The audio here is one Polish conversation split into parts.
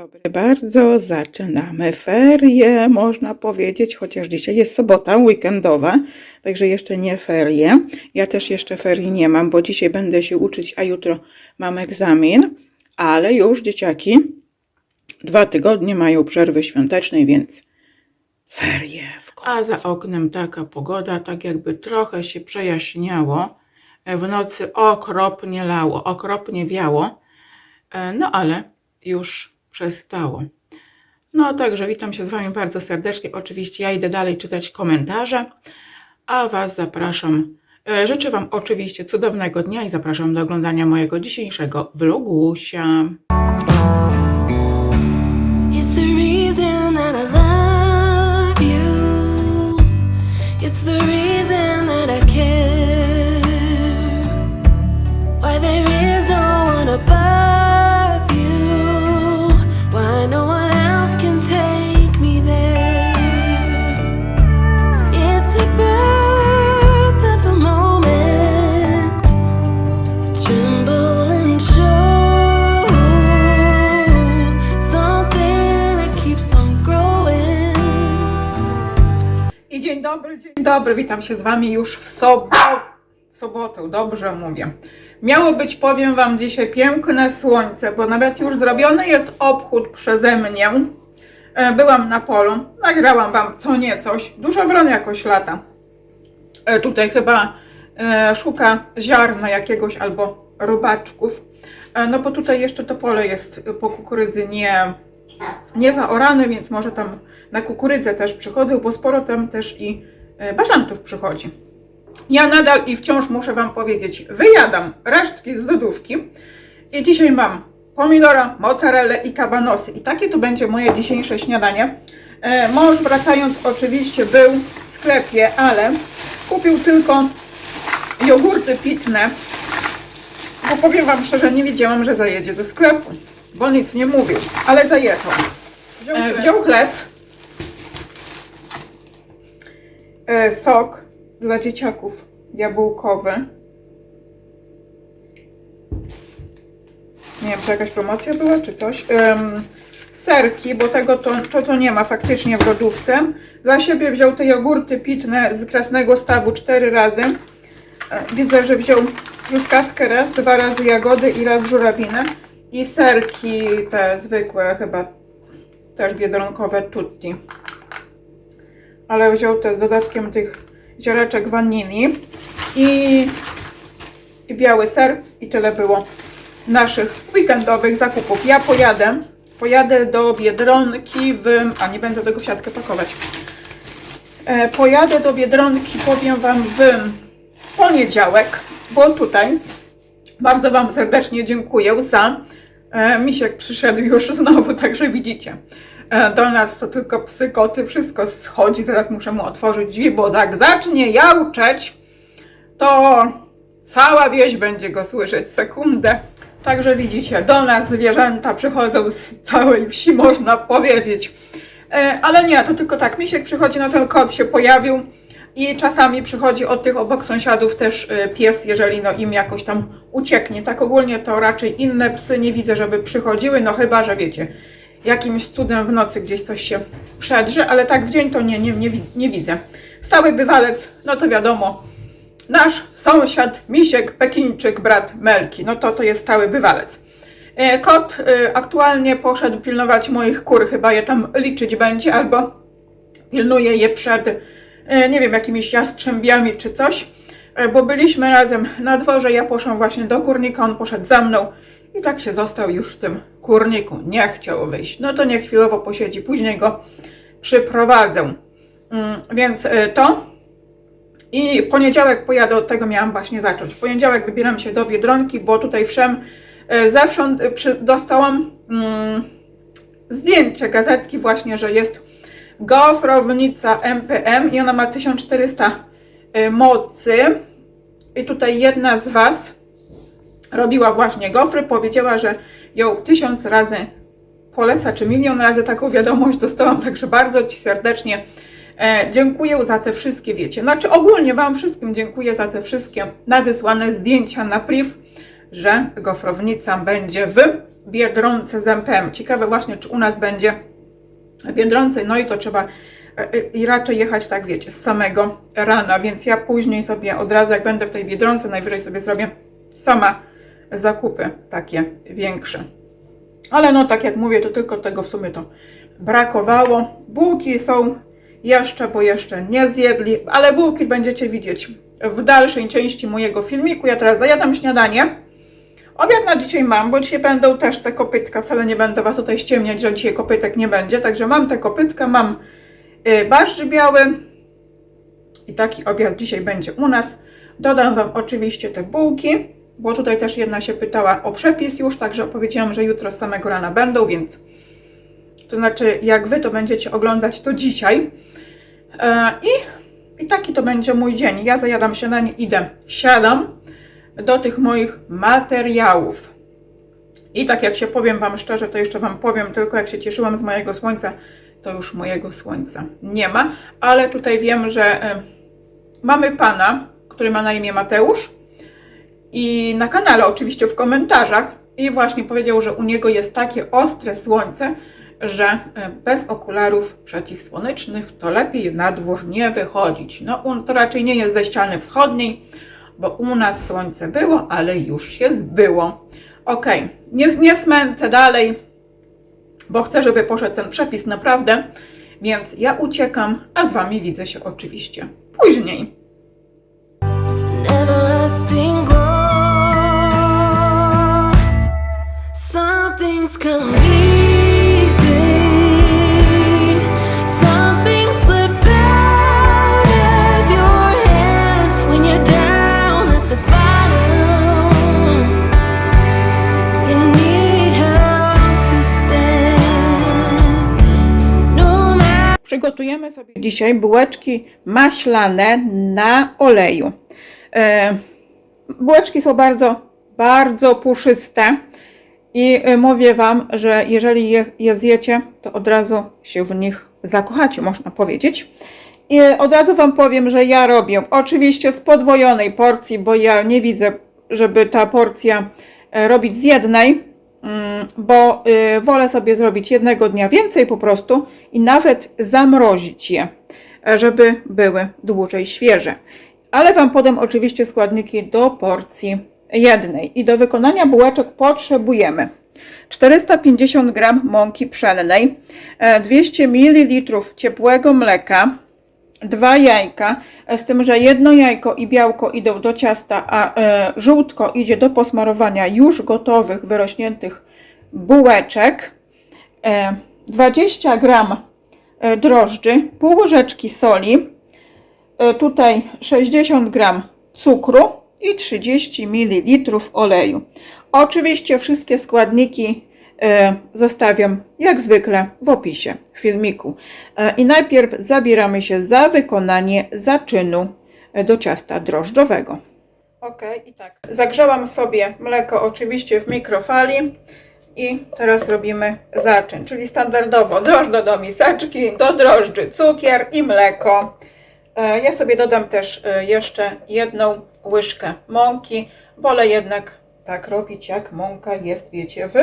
Dobry. Bardzo zaczynamy ferie, można powiedzieć, chociaż dzisiaj jest sobota weekendowa, także jeszcze nie ferie. Ja też jeszcze ferii nie mam, bo dzisiaj będę się uczyć, a jutro mam egzamin, ale już dzieciaki dwa tygodnie mają przerwy świątecznej, więc ferie. A za oknem taka pogoda, tak jakby trochę się przejaśniało. W nocy okropnie lało, okropnie wiało. E, No ale już przestało. No także witam się z Wami bardzo serdecznie. Oczywiście ja idę dalej czytać komentarze, a Was zapraszam. e, Życzę Wam oczywiście cudownego dnia i zapraszam do oglądania mojego dzisiejszego vlogusia. It's dobry, witam się z Wami już w, sobo w sobotę, dobrze mówię. Miało być, powiem Wam, dzisiaj piękne słońce, bo nawet już zrobiony jest obchód przeze mnie. E, Byłam na polu, nagrałam Wam co niecoś, dużo wron jakoś lata. E, Tutaj chyba e, szuka ziarna jakiegoś albo robaczków. No bo tutaj jeszcze to pole jest po kukurydzy nie, nie zaorane, więc może tam na kukurydzę też przychodzą, bo sporo tam też i bażantów przychodzi. Ja nadal i wciąż muszę Wam powiedzieć, wyjadam resztki z lodówki i dzisiaj mam pomidora, mozzarellę i kabanosy. I takie to będzie moje dzisiejsze śniadanie. E, mąż wracając oczywiście był w sklepie, ale kupił tylko jogurty pitne, bo powiem Wam szczerze, nie wiedziałam, że zajedzie do sklepu, bo nic nie mówił, ale zajechał. E, wziął chleb, e, sok dla dzieciaków jabłkowy. Nie wiem, czy jakaś promocja była, czy coś. Serki, bo tego to, to, to nie ma faktycznie w lodówce. Dla siebie wziął te jogurty pitne z krasnego stawu cztery razy. E, Widzę, że wziął truskawkę raz, dwa razy jagody i raz żurawinę. I serki te zwykłe, chyba też biedronkowe tutti. Ale wziął te z dodatkiem tych ziareczek wanilii i, i biały ser i tyle było naszych weekendowych zakupów. Ja pojadę, pojadę do Biedronki w... a nie będę tego w siatkę pakować. E, pojadę do Biedronki, powiem Wam, w poniedziałek, bo tutaj bardzo Wam serdecznie dziękuję za e, misiek przyszedł już znowu, także widzicie. E, do nas to tylko psy, koty, wszystko schodzi, zaraz muszę mu otworzyć drzwi, bo jak zacznie jałczeć, to cała wieś będzie go słyszeć sekundę. Także widzicie, do nas zwierzęta przychodzą z całej wsi, można powiedzieć. E, ale nie, to tylko tak, misiek przychodzi, no ten kot się pojawił i czasami przychodzi od tych obok sąsiadów też e, pies, jeżeli no im jakoś tam ucieknie. Tak ogólnie to raczej inne psy nie widzę, żeby przychodziły, no chyba, że wiecie, jakimś cudem w nocy gdzieś coś się przedrze, ale tak w dzień to nie, nie, nie, nie widzę. Stały bywalec, no to wiadomo, nasz sąsiad, misiek, pekińczyk, brat Melki, no to to jest stały bywalec. E, Kot e, aktualnie poszedł pilnować moich kur, chyba je tam liczyć będzie, albo pilnuje je przed, e, nie wiem, jakimiś jastrzębiami czy coś, bo byliśmy razem na dworze, ja poszłam właśnie do kurnika, on poszedł za mną i tak się został już w tym kurniku, nie chciał wyjść. No to niech chwilowo posiedzi, później go przyprowadzę. Mm, Więc e, to i w poniedziałek pojadę, od tego miałam właśnie zacząć. W poniedziałek wybieram się do Biedronki, bo tutaj wszem e, zewsząd e, przy, dostałam mm, zdjęcie gazetki właśnie, że jest gofrownica MPM i ona ma 1400 e, mocy. I tutaj jedna z Was robiła właśnie gofry, powiedziała, że ją tysiąc razy poleca, czy milion razy taką wiadomość dostałam, także bardzo Ci serdecznie e, dziękuję za te wszystkie, wiecie, znaczy ogólnie Wam wszystkim dziękuję za te wszystkie nadesłane zdjęcia na priv, że gofrownica będzie w Biedronce z MPM. Ciekawe właśnie, czy u nas będzie Biedronce, no i to trzeba e, e, i raczej jechać tak, wiecie, z samego rana, więc ja później sobie od razu, jak będę w tej Biedronce, najwyżej sobie zrobię sama zakupy takie większe. Ale no, tak jak mówię, to tylko tego w sumie to brakowało. Bułki są jeszcze, bo jeszcze nie zjedli, ale bułki będziecie widzieć w dalszej części mojego filmiku. Ja teraz zajadam śniadanie. Obiad na dzisiaj mam, bo dzisiaj będą też te kopytka. Wcale nie będę Was tutaj ściemniać, że dzisiaj kopytek nie będzie. Także mam te kopytka, mam y, barszcz biały i taki obiad dzisiaj będzie u nas. Dodam Wam oczywiście te bułki, bo tutaj też jedna się pytała o przepis już, także opowiedziałam, że jutro z samego rana będą, więc to znaczy jak Wy to będziecie oglądać, to dzisiaj. E, I, I taki to będzie mój dzień. Ja zajadam śniadanie, idę, siadam do tych moich materiałów. I tak jak się powiem Wam szczerze, to jeszcze Wam powiem, tylko jak się cieszyłam z mojego słońca, to już mojego słońca nie ma, ale tutaj wiem, że e, mamy pana, który ma na imię Mateusz i na kanale oczywiście w komentarzach i właśnie powiedział, że u niego jest takie ostre słońce, że e, bez okularów przeciwsłonecznych to lepiej na dwór nie wychodzić. No to raczej nie jest ze ściany wschodniej, bo u nas słońce było, ale już się zbyło. Ok, nie, nie smęcę dalej, bo chcę, żeby poszedł ten przepis naprawdę, więc ja uciekam, a z Wami widzę się oczywiście później. Przygotujemy sobie dzisiaj bułeczki maślane na oleju. E, bułeczki są bardzo, bardzo puszyste i e, mówię Wam, że jeżeli je, je zjecie, to od razu się w nich zakochacie, można powiedzieć. I od razu Wam powiem, że ja robię oczywiście z podwojonej porcji, bo ja nie widzę, żeby ta porcja e, robić z jednej, mm, bo y, wolę sobie zrobić jednego dnia więcej po prostu i nawet zamrozić je, e, żeby były dłużej świeże. Ale Wam podam oczywiście składniki do porcji jednej. I do wykonania bułeczek potrzebujemy 450 g mąki pszennej, e, 200 ml ciepłego mleka, dwa jajka, e, z tym, że jedno jajko i białko idą do ciasta, a e, żółtko idzie do posmarowania już gotowych, wyrośniętych bułeczek, e, 20 gram e, drożdży, pół łyżeczki soli, e, tutaj 60 gram cukru i 30 ml oleju. Oczywiście wszystkie składniki e, zostawiam jak zwykle w opisie filmiku. E, I najpierw zabieramy się za wykonanie zaczynu e, do ciasta drożdżowego. Ok, i tak. Zagrzałam sobie mleko oczywiście w mikrofali i teraz robimy zaczyn, czyli standardowo drożdże do miseczki, do drożdży cukier i mleko. Ja sobie dodam też jeszcze jedną łyżkę mąki. Wolę jednak tak robić, jak mąka jest, wiecie, w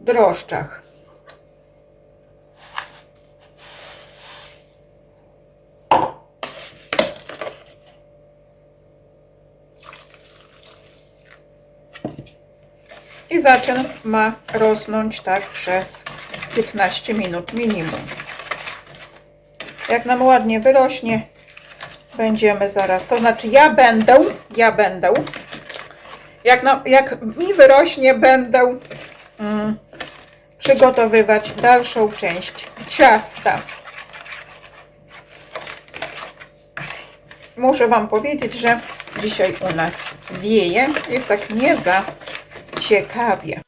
drożdżach. I zaczyn ma rosnąć tak przez 15 minut minimum. Jak nam ładnie wyrośnie, będziemy zaraz, to znaczy ja będę, ja będę, jak, nam, jak mi wyrośnie, będę mm, przygotowywać dalszą część ciasta. Muszę Wam powiedzieć, że dzisiaj u nas wieje, jest tak nie za ciekawie.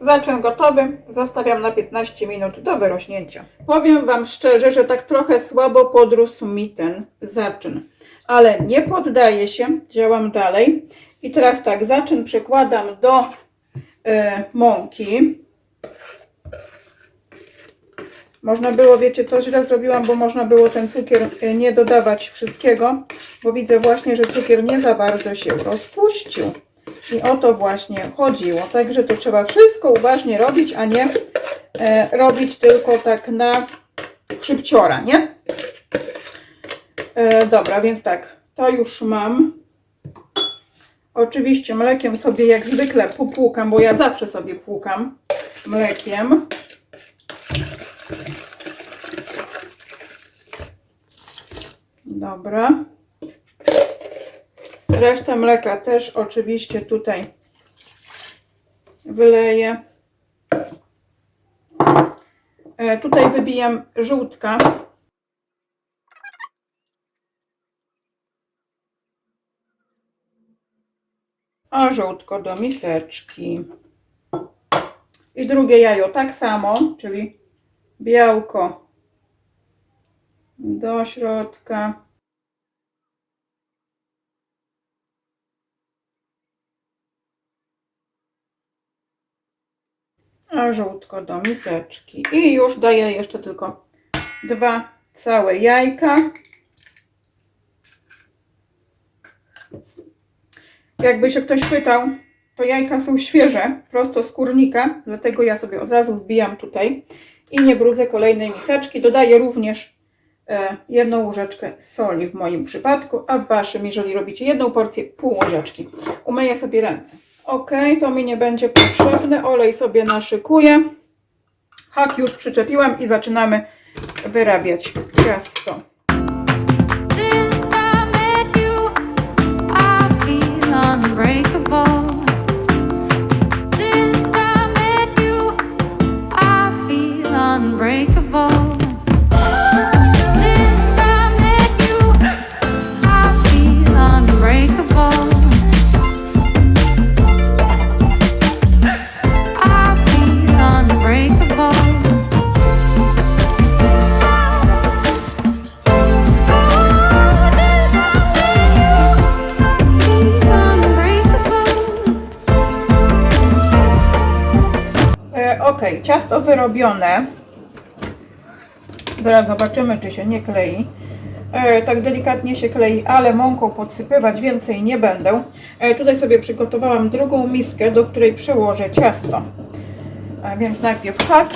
Zaczyn gotowy, zostawiam na 15 minut do wyrośnięcia. Powiem Wam szczerze, że tak trochę słabo podrósł mi ten zaczyn, ale nie poddaję się, działam dalej. I teraz tak, zaczyn przykładam do e, mąki. Można było, wiecie, co źle zrobiłam, bo można było ten cukier y, nie dodawać wszystkiego, bo widzę właśnie, że cukier nie za bardzo się rozpuścił. I o to właśnie chodziło. Także to trzeba wszystko uważnie robić, a nie e, robić tylko tak na szybciora, nie? E, dobra, więc tak, to już mam. Oczywiście mlekiem sobie jak zwykle popłukam, bo ja zawsze sobie płukam mlekiem. Dobra. Resztę mleka też oczywiście tutaj wyleję. E, tutaj wybijam żółtka. A żółtko do miseczki. I drugie jajo tak samo, czyli białko do środka. A żółtko do miseczki. I już daję jeszcze tylko dwa całe jajka. Jakby się ktoś pytał, to jajka są świeże, prosto z kurnika, dlatego ja sobie od razu wbijam tutaj i nie brudzę kolejnej miseczki. Dodaję również e, jedną łyżeczkę soli w moim przypadku, a w waszym, jeżeli robicie jedną porcję, pół łyżeczki. Umyję sobie ręce. Ok, to mi nie będzie potrzebne. Olej sobie naszykuję. Hak już przyczepiłam i zaczynamy wyrabiać ciasto. Ciasto wyrobione. Teraz zobaczymy, czy się nie klei. E, tak delikatnie się klei, ale mąką podsypywać więcej nie będę. E, tutaj sobie przygotowałam drugą miskę, do której przełożę ciasto. E, więc najpierw hak.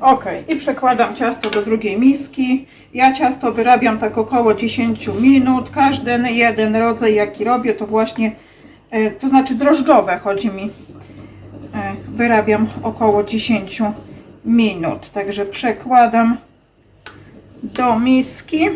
Ok, i przekładam ciasto do drugiej miski. Ja ciasto wyrabiam tak około 10 minut. Każdy jeden rodzaj, jaki robię, to właśnie, e, to znaczy drożdżowe chodzi mi. E, Wyrabiam około 10 minut. Także przekładam do miski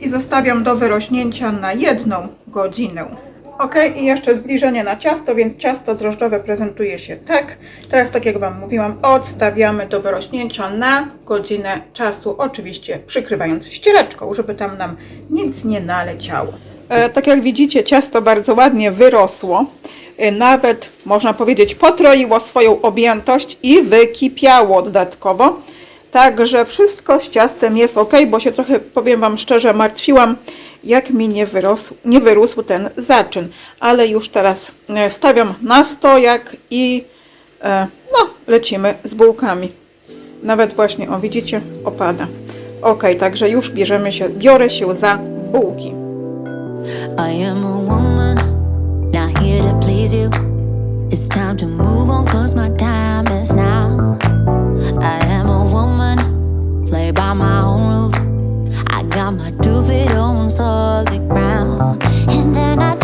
i zostawiam do wyrośnięcia na jedną godzinę. Ok, i jeszcze zbliżenie na ciasto, więc ciasto drożdżowe prezentuje się tak. Teraz, tak jak Wam mówiłam, odstawiamy do wyrośnięcia na godzinę czasu, oczywiście przykrywając ściereczką, żeby tam nam nic nie naleciało. E, tak jak widzicie, ciasto bardzo ładnie wyrosło. E, nawet, można powiedzieć, potroiło swoją objętość i wykipiało dodatkowo. Także wszystko z ciastem jest ok, bo się trochę, powiem Wam szczerze, martwiłam, jak mi nie wyrósł, nie wyrósł ten zaczyn. Ale już teraz e, stawiam na stojak i e, no, lecimy z bułkami. Nawet właśnie, o widzicie, opada. Ok, także już bierzemy się, biorę się za bułki. I am a woman, not here to please you. It's time to move on, cause my time is now. I am a woman, play by my own rules. Got my feet on solid ground. And then I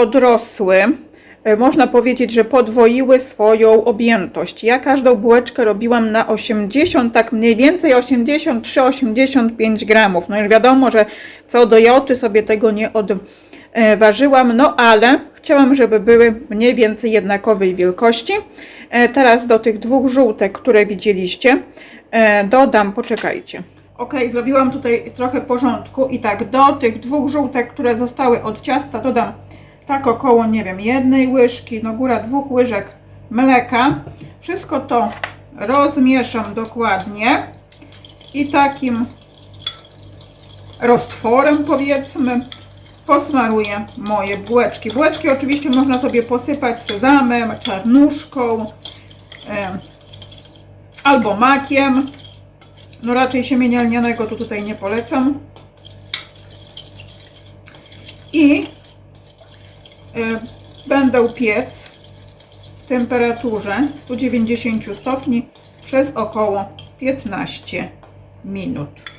podrosły. E, Można powiedzieć, że podwoiły swoją objętość. Ja każdą bułeczkę robiłam na 80, tak mniej więcej 83-85 gramów. No już wiadomo, że co do joty sobie tego nie odważyłam, no ale chciałam, żeby były mniej więcej jednakowej wielkości. E, Teraz do tych dwóch żółtek, które widzieliście, e, dodam, poczekajcie. Ok, zrobiłam tutaj trochę porządku i tak do tych dwóch żółtek, które zostały od ciasta, dodam tak około, nie wiem, jednej łyżki, no góra dwóch łyżek mleka. Wszystko to rozmieszam dokładnie i takim roztworem powiedzmy posmaruję moje bułeczki. Bułeczki oczywiście można sobie posypać sezamem, czarnuszką albo makiem. No raczej siemienia lnianego to tutaj nie polecam. I będę piec w temperaturze 190 stopni przez około 15 minut.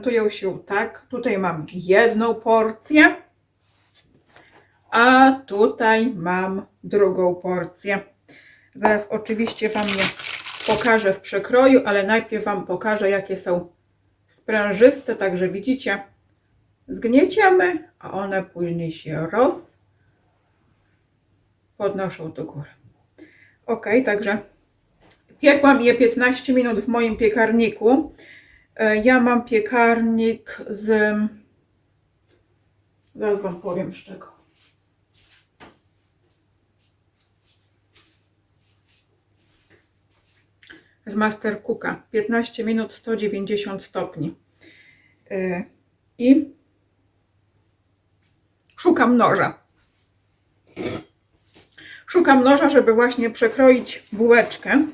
Prezentują się tak. Tutaj mam jedną porcję, a tutaj mam drugą porcję. Zaraz oczywiście Wam je pokażę w przekroju, ale najpierw Wam pokażę, jakie są sprężyste. Także widzicie, zgnieciemy, a one później się roz podnoszą do góry. Ok, także Piekłam je 15 minut w moim piekarniku. E, Ja mam piekarnik z. Zaraz Wam powiem z czego. Z Master Cooka. 15 minut 190 stopni. E, I szukam noża. Szukam noża, żeby właśnie przekroić bułeczkę,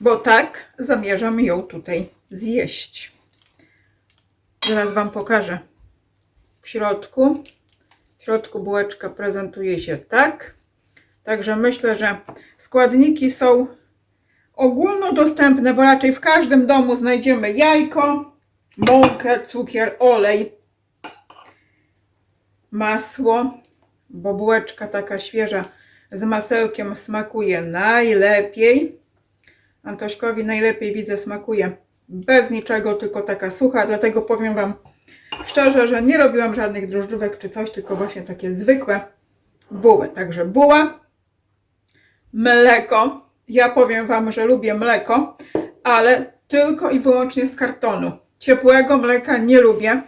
bo tak zamierzam ją tutaj zjeść. Zaraz Wam pokażę. W środku, w środku bułeczka prezentuje się tak. Także myślę, że składniki są ogólnodostępne, bo raczej w każdym domu znajdziemy jajko, mąkę, cukier, olej, masło, bo bułeczka taka świeża z masełkiem smakuje najlepiej. Antośkowi najlepiej widzę smakuje bez niczego, tylko taka sucha, dlatego powiem Wam szczerze, że nie robiłam żadnych drożdżówek czy coś, tylko właśnie takie zwykłe buły. Także buła, mleko. Ja powiem Wam, że lubię mleko, ale tylko i wyłącznie z kartonu. Ciepłego mleka nie lubię.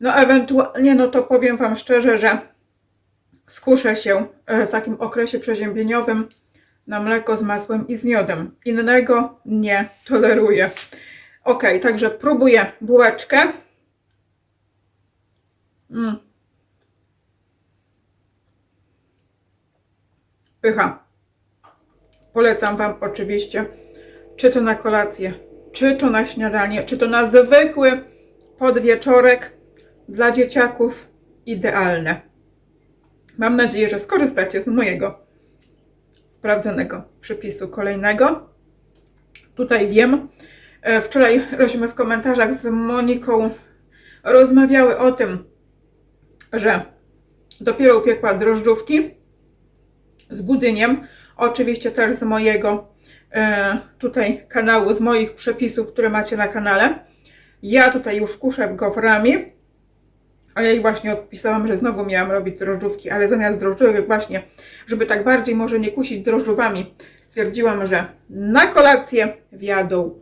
No ewentualnie, no to powiem Wam szczerze, że skuszę się e, w takim okresie przeziębieniowym na mleko z masłem i z miodem. Innego nie toleruję. Ok, także próbuję bułeczkę. Mm. Pycha. Polecam Wam oczywiście, czy to na kolację, czy to na śniadanie, czy to na zwykły podwieczorek dla dzieciaków idealne. Mam nadzieję, że skorzystacie z mojego sprawdzonego przepisu kolejnego. Tutaj wiem, wczoraj żeśmy w komentarzach z Moniką rozmawiały o tym, że dopiero upiekła drożdżówki z budyniem. Oczywiście też z mojego e, tutaj kanału, z moich przepisów, które macie na kanale. Ja tutaj już kuszę goframi A ja jej właśnie odpisałam, że znowu miałam robić drożdżówki, ale zamiast drożdżówek właśnie, żeby tak bardziej może nie kusić drożdżówami, stwierdziłam, że na kolację wjadą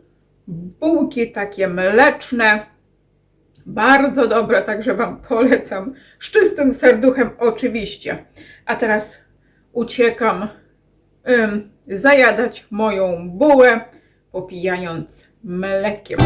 bułki takie mleczne, bardzo dobre, także Wam polecam. Z czystym serduchem oczywiście. A teraz uciekam ym, zajadać moją bułę, popijając mlekiem.